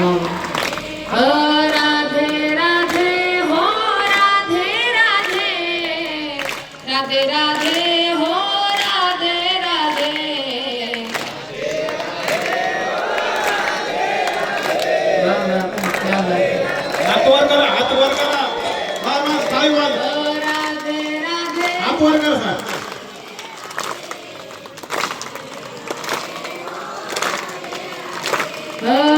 हो राधे राधे हो राधे राधे. राधे राधे हो राधे राधे. हात वर करा हात वर करा. हाय वर. हो राधे राधे. हात वर करा साहेब हो Oh.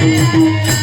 Thank you.